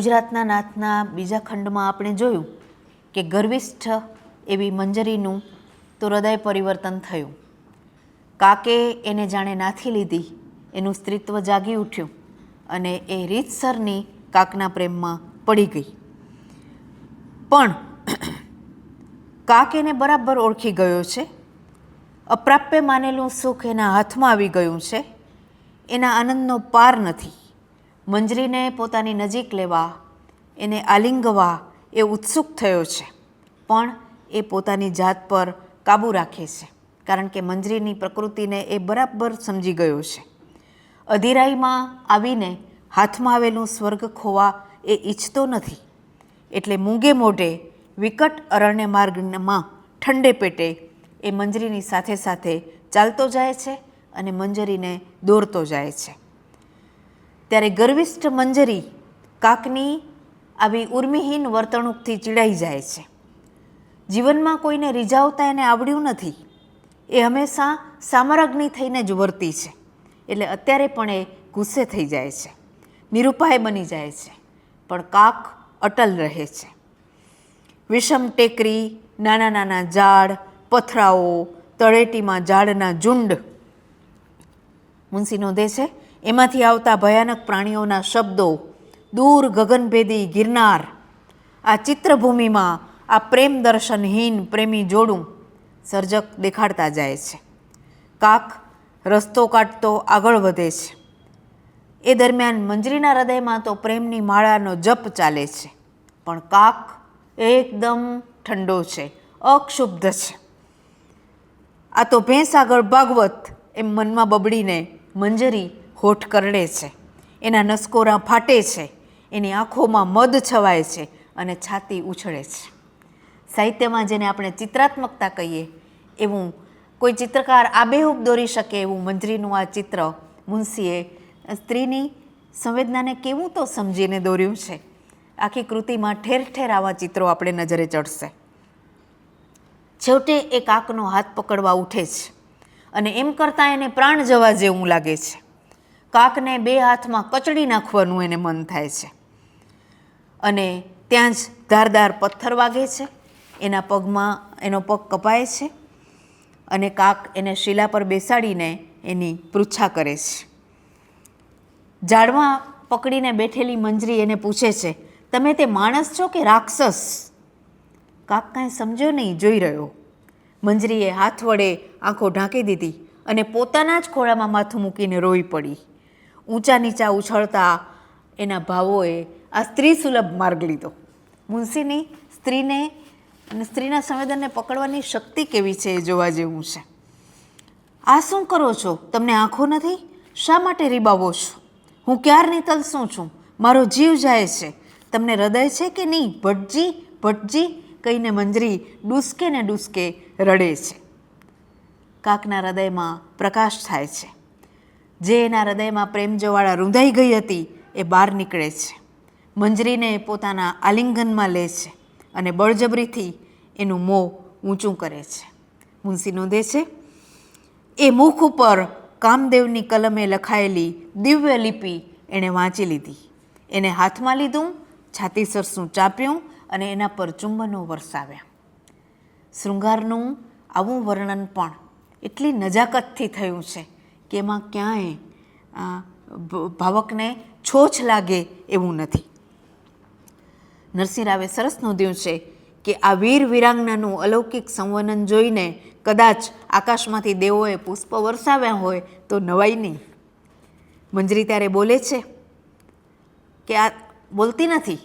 ગુજરાતના નાથના બીજા ખંડમાં આપણે જોયું કે ગર્વિષ્ઠ એવી મંજરીનું તો હૃદય પરિવર્તન થયું. કાકે એને જાણે નાથી લીધી, એનું સ્ત્રીત્વ જાગી ઉઠ્યું અને એ રીતસરની કાકના પ્રેમમાં પડી ગઈ. પણ કાક એને બરાબર ઓળખી ગયો છે, અપ્રાપ્ય માનેલું સુખ એના હાથમાં આવી ગયું છે, એના આનંદનો પાર નથી. મંજરીને પોતાની નજીક લેવા, એને આલિંગવા એ ઉત્સુક થયો છે. પણ એ પોતાની જાત પર કાબૂ રાખે છે, કારણ કે મંજરીની પ્રકૃતિને એ બરાબર સમજી ગયો છે. અધિરાઈમાં આવીને હાથમાં આવેલું સ્વર્ગ ખોવા એ ઈચ્છતો નથી. એટલે મૂંગે મોઢે વિકટ અરણ્ય માર્ગમાં ઠંડે પેટે એ મંજરીની સાથે સાથે ચાલતો જાય છે અને મંજરીને દોરતો જાય છે. ત્યારે ગર્વિષ્ઠ મંજરી કાકની આવી ઉર્મિહીન વર્તણૂકથી ચીડાઈ જાય છે. જીવનમાં કોઈને રીઝાવતા એને આવડ્યું નથી. એ હંમેશા સામરાગ્નિ થઈને જ વર્તી છે. એટલે અત્યારે પણ એ ગુસ્સે થઈ જાય છે. નિરુપાય બની જાય છે. પણ કાક અટલ રહે છે. વિષમ ટેકરી, નાના નાના ઝાડ, પથરાઓ, તળેટીમાં ઝાડના ઝુંડ. મુનશી નોંધે છે એમાંથી આવતા ભયાનક પ્રાણીઓના શબ્દો, દૂર ગગનભેદી ગિરનાર. આ ચિત્રભૂમિમાં આ પ્રેમ દર્શનહીન પ્રેમી જોડું સર્જક દેખાડતા જાય છે. કાક રસ્તો કાઢતો આગળ વધે છે. એ દરમિયાન મંજરીના હૃદયમાં તો પ્રેમની માળાનો જપ ચાલે છે. પણ કાક એકદમ ઠંડો છે અક્ષુબ્ધ છે. આ તો ભેંસ આગળ ભાગવત એમ મનમાં બબડીને મંજરી હોઠ કરડે છે. એના નસકોરા ફાટે છે. એની આંખોમાં મદ છવાય છે અને છાતી ઉછળે છે. સાહિત્યમાં જેને આપણે ચિત્રાત્મકતા કહીએ, એવું કોઈ ચિત્રકાર આબેહૂબ દોરી શકે એવું મંજરીનું આ ચિત્ર મુનશીએ સ્ત્રીની સંવેદનાને કેવું તો સમજીને દોર્યું છે. આખી કૃતિમાં ઠેર ઠેર આવા ચિત્રો આપણે નજરે ચડશે. છેવટે એ કાકનો હાથ પકડવા ઉઠે છે અને એમ કરતાં એને પ્રાણ જવા જેવું લાગે છે. કાકને બે હાથમાં કચડી નાખવાનું એને મન થાય છે. અને ત્યાં જ ધારદાર પથ્થર વાગે છે. એના પગમાં એનો પગ કપાય છે અને કાક એને શિલા પર બેસાડીને એની પૃચ્છા કરે છે. ઝાડમાં પકડીને બેઠેલી મંજરી એને પૂછે છે, તમે તે માણસ છો કે રાક્ષસ? કાક કાંઈ સમજ્યો નહીં, જોઈ રહ્યો. મંજરીએ હાથ વડે આંખો ઢાંકી દીધી અને પોતાના જ ખોળામાં માથું મૂકીને રોઈ પડી. ઊંચા નીચા ઉછળતા એના ભાવોએ આ સ્ત્રી સુલભ માર્ગ લીધો. મુનશીની સ્ત્રીને અને સ્ત્રીના સંવેદનને પકડવાની શક્તિ કેવી છે એ જોવા જેવું છે. આ શું કરો છો? તમને આંખો નથી? શા માટે રીબાવો છો? હું ક્યારની તલસું છું? મારો જીવ જાય છે. તમને હૃદય છે કે નહીં? ભટજી ભટજી કહીને મંજરી ડૂસકે ને ડૂસકે રડે છે. કાકના હૃદયમાં પ્રકાશ થાય છે. જે એના હૃદયમાં પ્રેમ જવાળા રૂંધાઈ ગઈ હતી, એ બહાર નીકળે છે. મંજરીને પોતાના આલિંગનમાં લે છે અને બળજબરીથી એનું મોં ઊંચું કરે છે. મુનશી નોંધે છે, એ મુખ ઉપર કામદેવની કલમે લખાયેલી દિવ્ય લિપિ એણે વાંચી લીધી. એને હાથમાં લીધું, છાતી સરસું ચાપ્યું અને એના પર ચુંબનો વરસાવ્યા. શૃંગારનું આવું વર્ણન પણ એટલી નજાકતથી થયું છે કે એમાં ક્યાંય ભાવકને છોછ લાગે એવું નથી. નરસિંહ રાવે સરસ નોંધ્યું છે કે આ વીર વિરાંગનાનું અલૌકિક સંવનન જોઈને કદાચ આકાશમાંથી દેવોએ પુષ્પ વરસાવ્યા હોય તો નવાઈ નહીં. મંજરી ત્યારે બોલે છે કે આ બોલતી નથી,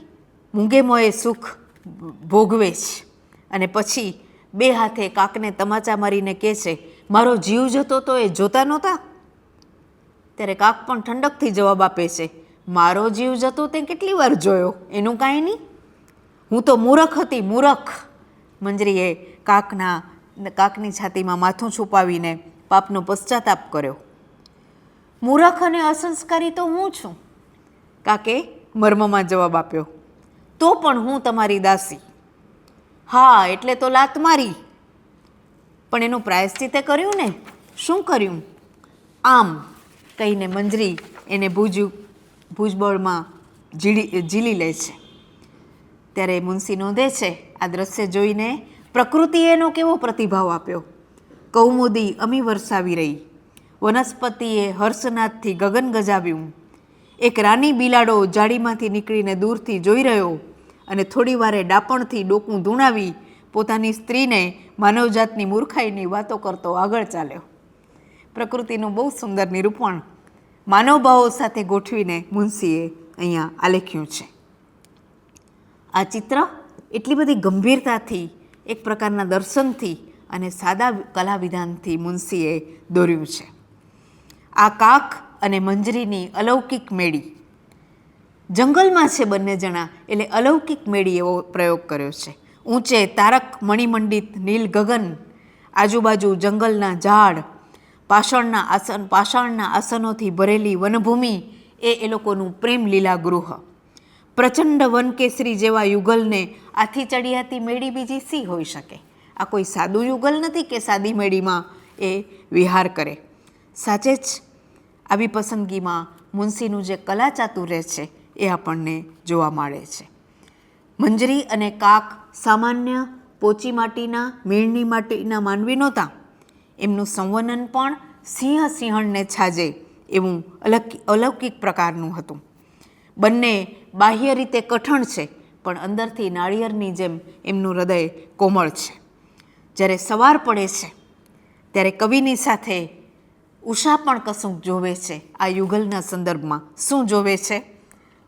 મૂંગે મોએ સુખ ભોગવે છે. અને પછી બે હાથે કાકને તમાચા મારીને કહે છે, મારો જીવ જતો તો એ જોતા નહોતા? ત્યારે કાક પણ ઠંડકથી જવાબ આપે છે. મારો જીવ જતો તે કેટલી વાર જોયો? એનું કાંઈ નહીં. હું તો મૂરખ હતી, મૂરખ. મંજરીએ કાકના, કાકની છાતીમાં માથું છુપાવીને પાપનો પશ્ચાતાપ કર્યો. મૂરખ અને અસંસ્કારી તો હું છું, કાકે મર્મમાં જવાબ આપ્યો. તો પણ હું તમારી દાસી. હા, એટલે તો લાત મારી. પણ એનું પ્રાયશ્ચિતે કર્યું ને? શું કર્યું? આમ કહીને મંજરી એને ભૂજ, ભૂજબળમાં ઝીલી ઝીલી લે છે. ત્યારે મુનશી નોંધે છે, આ દ્રશ્ય જોઈને પ્રકૃતિએ એનો કેવો પ્રતિભાવ આપ્યો? કૌમુદી અમી વરસાવી રહી. વનસ્પતિએ હર્ષનાથથી ગગન ગજાવ્યું. એક રાની બિલાડો જાળીમાંથી નીકળીને દૂરથી જોઈ રહ્યો અને થોડી વારે ડાપણથી ડોકું ધૂણાવી પોતાની સ્ત્રીને માનવજાતની મૂર્ખાઈની વાતો કરતો આગળ ચાલ્યો. પ્રકૃતિનું બહુ સુંદર નિરૂપણ માનવભાવો સાથે ગોઠવીને મુનશીએ અહીંયા આલેખ્યું છે. આ ચિત્ર એટલી બધી ગંભીરતાથી, એક પ્રકારના દર્શનથી અને સાદા કલા વિધાનથી મુનશીએ દોર્યું છે. આ કાક અને મંજરીની અલૌકિક મેળી. જંગલમાં છે બંને જણા એટલે અલૌકિક મેળી એવો પ્રયોગ કર્યો છે. ઊંચે તારક મણિમંડિત નીલ ગગન આજુબાજુ જંગલના ઝાડ પાષાણના આસન, પાષાણના આસનોથી ભરેલી વનભૂમિ એ એ લોકોનું પ્રેમ લીલા ગૃહ પ્રચંડ વનકેસરી જેવા યુગલને આથી ચડિયાતી મેળી બીજી સી હોઈ શકે? આ કોઈ સાદું યુગલ નથી કે સાદી મેળીમાં એ વિહાર કરે? સાચે જ આવી પસંદગીમાં મુનશીનું જે કલા ચાતુર્ય છે એ આપણને જોવા મળે છે. મંજરી અને કાક સામાન્ય પોચી માટીના મીણની માટીના માનવી નહોતા? એમનું સંવનન પણ સિંહ સિંહણને છાજે એવું અલક, અલૌકિક પ્રકારનું હતું. બંને બાહ્ય રીતે કઠણ છે, પણ અંદરથી નાળિયેરની જેમ એમનું હૃદય કોમળ છે. જ્યારે સવાર પડે છે, ત્યારે કવિની સાથે ઉષા પણ કશુંક જોવે છે. આ યુગલના સંદર્ભમાં શું જોવે છે?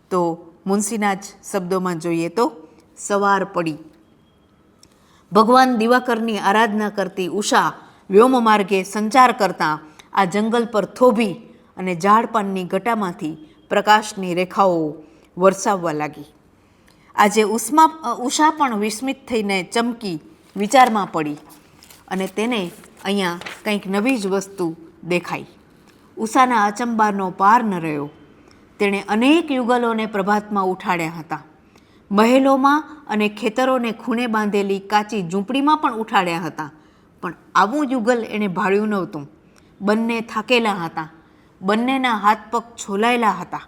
તો મુનશીના જ શબ્દોમાં જોઈએ તો, સવાર પડી. ભગવાન દિવાકરની આરાધના કરતી ઉષા વ્યોમ માર્ગે સંચાર કરતાં આ જંગલ પર થોભી અને ઝાડપાનની ગટામાંથી પ્રકાશની રેખાઓ વરસાવવા લાગી. આજે ઉષ્મા ઉષા પણ વિસ્મિત થઈને ચમકી વિચારમાં પડી અને તેને અહીંયા કંઈક નવી જ વસ્તુ દેખાઈ. ઉષાના અચંબાનો પાર ન રહ્યો. તેણે અનેક યુગલોને પ્રભાતમાં ઉઠાડ્યા હતા. મહેલોમાં અને ખેતરોને ખૂણે બાંધેલી કાચી ઝૂંપડીમાં પણ ઉઠાડ્યા હતા. પણ આવું યુગલ એણે ભાળ્યું નહોતું. બંને થાકેલા હતા. બંનેના હાથ પગ છોલાયેલા હતા.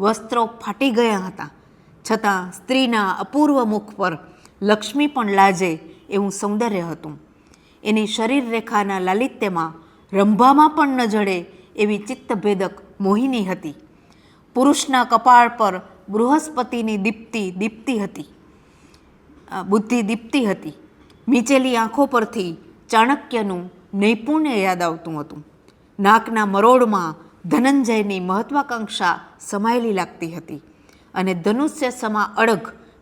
વસ્ત્રો ફાટી ગયા હતા. છતાં સ્ત્રીના અપૂર્વ મુખ પર લક્ષ્મી પણ લાજે એવું સૌંદર્ય હતું. એની શરીર રેખાના લાલિત્યમાં રંભામાં પણ ન જડે એવી ચિત્તભેદક મોહિની હતી. પુરુષના કપાળ પર બૃહસ્પતિની દીપ્તિ દીપ્તિ હતી. બુદ્ધિ દીપ્તિ હતી. નીચેલી આંખો પરથી ચાણક્યનું નૈપુણ્ય યાદ આવતું હતું. નાકના મરોડમાં ધનંજયની મહત્વાકાંક્ષા સમાયેલી લાગતી હતી અને ધનુષ્ય સમા અડગ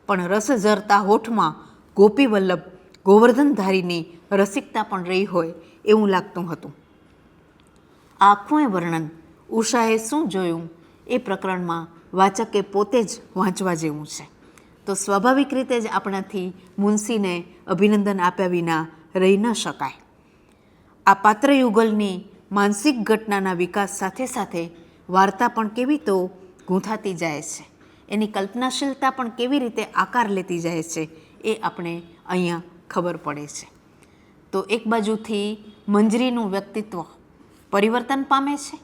પણ રસ ઝરતા હોઠમાં ગોપીવલ્લભ ગોવર્ધનધારીની રસિકતા પણ રહી હોય એવું લાગતું હતું. આખું વર્ણન ઉષાએ શું જોયું એ પ્રકરણમાં વાચકે પોતે જ વાંચવા જેવું છે. તો સ્વાભાવિક રીતે જ આપણાથી મુનશીને અભિનંદન આપ્યા વિના રહી ન શકાય. આ પાત્ર યુગલની માનસિક ઘટનાના વિકાસ સાથે સાથે વાર્તા પણ કેવી તો ગૂંથાતી જાય છે. એની કલ્પનાશીલતા પણ કેવી રીતે આકાર લેતી જાય છે એ આપણે અહીંયા ખબર પડે છે. તો એક બાજુથી મંજરીનું વ્યક્તિત્વ પરિવર્તન પામે છે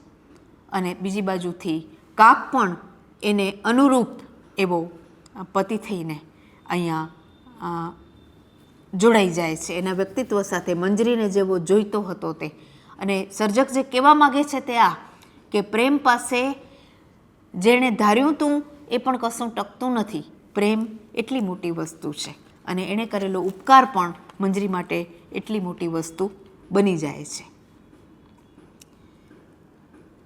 અને બીજી બાજુથી કાક પણ એને અનુરૂપ એવો પતિ થઈને અહીંયા જોડાઈ જાય છે. એના વ્યક્તિત્વ સાથે મંજરીને જેવો જોઈતો હતો તે. અને સર્જક જે કહેવા માગે છે તે આ, કે પ્રેમ પાસે જેણે ધાર્યું તું એ પણ કશું ટકતું નથી. પ્રેમ એટલી મોટી વસ્તુ છે. અને એણે કરેલો ઉપકાર પણ મંજરી માટે એટલી મોટી વસ્તુ બની જાય છે.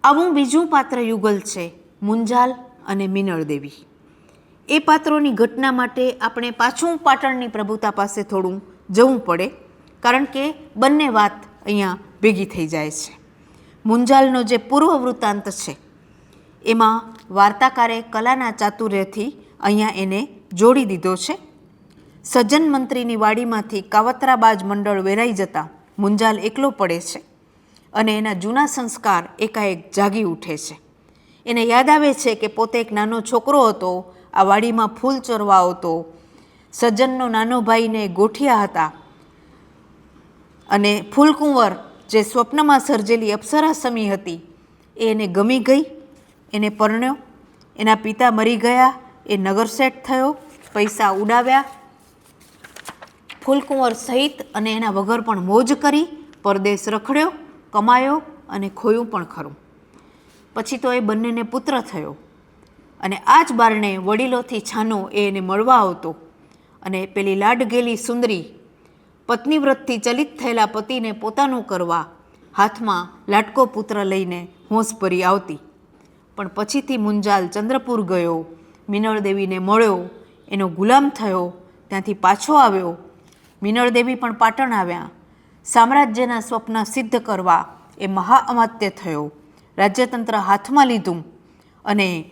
આવું બીજું પાત્ર યુગલ છે, મુંજાલ અને મિનળ દેવી એ પાત્રોની ઘટના માટે આપણે પાછું પાટણની પ્રભુતા પાસે થોડું જવું પડે, કારણ કે બંને વાત અહીંયા ભેગી થઈ જાય છે. મુંજાલનો જે પૂર્વ વૃત્તાંત છે, એમાં વાર્તાકારે કલાના ચાતુર્યથી અહીંયા એને જોડી દીધો છે. સજ્જન મંત્રીની વાડીમાંથી કાવતરાબાજ મંડળ વેરાઈ જતા મુંજાલ એકલો પડે છે અને એના જૂના સંસ્કાર એકાએક જાગી ઉઠે છે. એને યાદ આવે છે કે પોતે એક નાનો છોકરો હતો આ વાડીમાં ફૂલ ચોરવા આવતો. સજ્જનનો નાનો ભાઈને ગોઠિયા હતા. અને ફૂલકુંવર, જે સ્વપ્નમાં સર્જેલી અપ્સરા સમી હતી, એ એને ગમી ગઈ, એને પરણ્યો. એના પિતા મરી ગયા, એ નગરસેટ થયો, પૈસા ઉડાવ્યા. ફૂલકુંવર સહિત અને એના વગર પણ મોજ કરી, પરદેશ રખડ્યો, કમાયો અને ખોયું પણ ખરું. પછી તો એ બંનેને પુત્ર થયો. અને આ જ બારણે વડીલોથી છાનો એ એને મળવા આવતો. અને પેલી લાડગેલી સુંદરી પત્નીવ્રતથી ચલિત થયેલા પતિને પોતાનું કરવા હાથમાં લાટકો પુત્ર લઈને હોંશ ભરી આવતી. પણ પછીથી મુંજાલ ચંદ્રપુર ગયો, મિનળદેવીને મળ્યો, એનો ગુલામ થયો, ત્યાંથી પાછો આવ્યો. મિનળદેવી પણ પાટણ આવ્યા. સામ્રાજ્યના સ્વપ્ન સિદ્ધ કરવા એ મહાઅમાત્ય થયો. રાજ્યતંત્ર હાથમાં લીધું. અને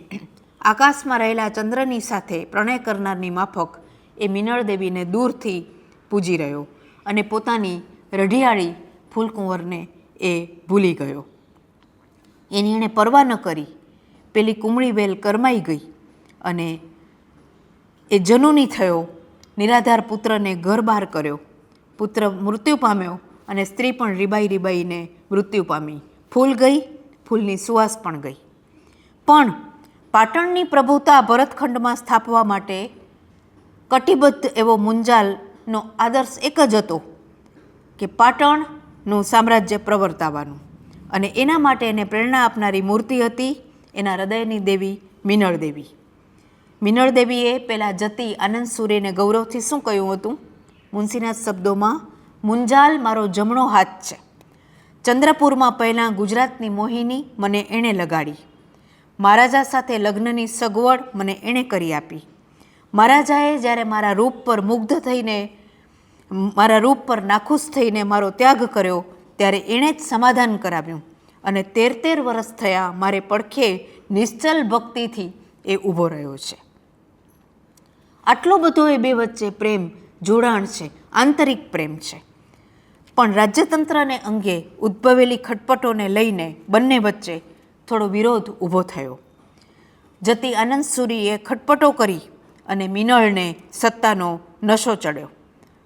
આકાશમાં રહેલા ચંદ્રની સાથે પ્રણય કરનારની માફક એ મિનળ દેવીને દૂરથી પૂજી રહ્યો અને પોતાની રઢિયાળી ફૂલકુંવરને એ ભૂલી ગયો. એની એણે પરવા ન કરી, પેલી કુમળી વેલ કરમાઈ ગઈ અને એ જનુની થયો, નિરાધાર પુત્રને ઘર બહાર કર્યો. પુત્ર મૃત્યુ પામ્યો અને સ્ત્રી પણ રીબાઈ રીબાઈને મૃત્યુ પામી. ફૂલ ગઈ, ફૂલની સુવાસ પણ ગઈ. પણ પાટણની પ્રભુતા ભરતખંડમાં સ્થાપવા માટે કટિબદ્ધ એવો મુંજાલનો આદર્શ એક જ હતો કે પાટણનું સામ્રાજ્ય પ્રવર્તાવાનું. અને એના માટે એને પ્રેરણા આપનારી મૂર્તિ હતી એના હૃદયની દેવી મિનળ દેવી. મિનળ દેવીએ પહેલાં જતી આનંદ સૂર્યને ગૌરવથી શું કહ્યું હતું? મુનસીના શબ્દોમાં, મુંજાલ મારો જમણો હાથ છે. ચંદ્રપુરમાં પહેલાં ગુજરાતની મોહિની મને એણે લગાડી. મહારાજા સાથે લગ્નની સગવડ મને એણે કરી આપી. મહારાજાએ જ્યારે મારા રૂપ પર મુગ્ધ થઈને, મારા રૂપ પર નાખુશ થઈને મારો ત્યાગ કર્યો, ત્યારે એણે જ સમાધાન કરાવ્યું અને તેર તેર વર્ષ થયા મારે પડખે નિશ્ચલ ભક્તિથી એ ઊભો રહ્યો છે. આટલો બધો એ બે વચ્ચે પ્રેમ, જોડાણ છે, આંતરિક પ્રેમ છે. પણ રાજ્યતંત્રને અંગે ઉદ્ભવેલી ખટપટોને લઈને બંને વચ્ચે થોડો વિરોધ ઊભો થયો. જતી આનંદસુરીએ ખટપટો કરી અને મિનળને સત્તાનો નશો ચડ્યો.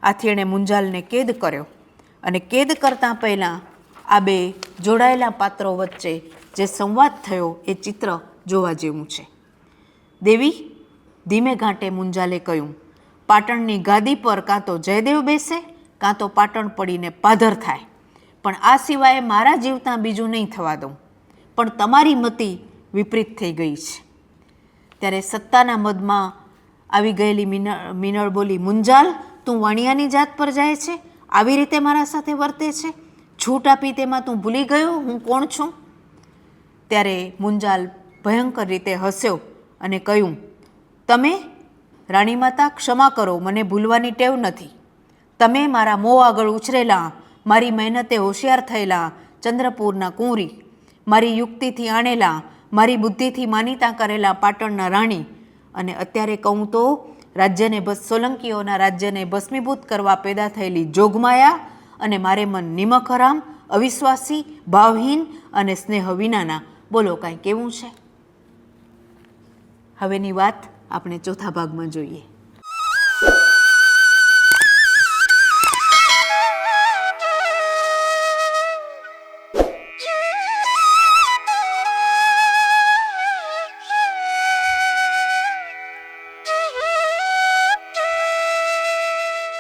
આથી એણે મુંજાલને કેદ કર્યો અને કેદ કરતાં પહેલાં આ બે જોડાયેલા પાત્રો વચ્ચે જે સંવાદ થયો એ ચિત્ર જોવા જેવું છે. દેવી, ધીમે ઘાંટે મુંજાલે કહ્યું, પાટણની ગાદી પર કાં તો જયદેવ બેસે, કાં તો પાટણ પડીને પાધર થાય. પણ આ સિવાય મારા જીવતા બીજું નહીં થવા દઉં. પણ તમારી મતિ વિપરીત થઈ ગઈ છે. ત્યારે સત્તાના મદમાં આવી ગયેલી મિનળ મિનળ બોલી, મુંજાલ, તું વાણિયાની જાત પર જાય છે? આવી રીતે મારા સાથે વર્તે છે? છૂટ આપી તેમાં તું ભૂલી ગયો? હું કોણ છું? ત્યારે મુંજાલ ભયંકર રીતે હસ્યો અને કહ્યું, તમે રાણી માતા, ક્ષમા કરો, મને ભૂલવાની ટેવ નથી. તમે મારા મોં આગળ ઉછરેલા, મારી મહેનતે હોશિયાર થયેલા ચંદ્રપુરના કુંવરી મારી યુક્તિથી આણેલા, મારી બુદ્ધિથી માનીતા કરેલા પાટણના રાણી. અને અત્યારે કહું તો, રાજ્યને ભસ, સોલંકીઓના રાજ્યને ભસ્મીભૂત કરવા પેદા થયેલી જોગમાયા અને મારે મન નિમક હરામ, અવિશ્વાસી, ભાવહીન અને સ્નેહ વિનાના. બોલો, કાંઈ કેવું છે? હવેની વાત આપણે ચોથા ભાગમાં જોઈએ.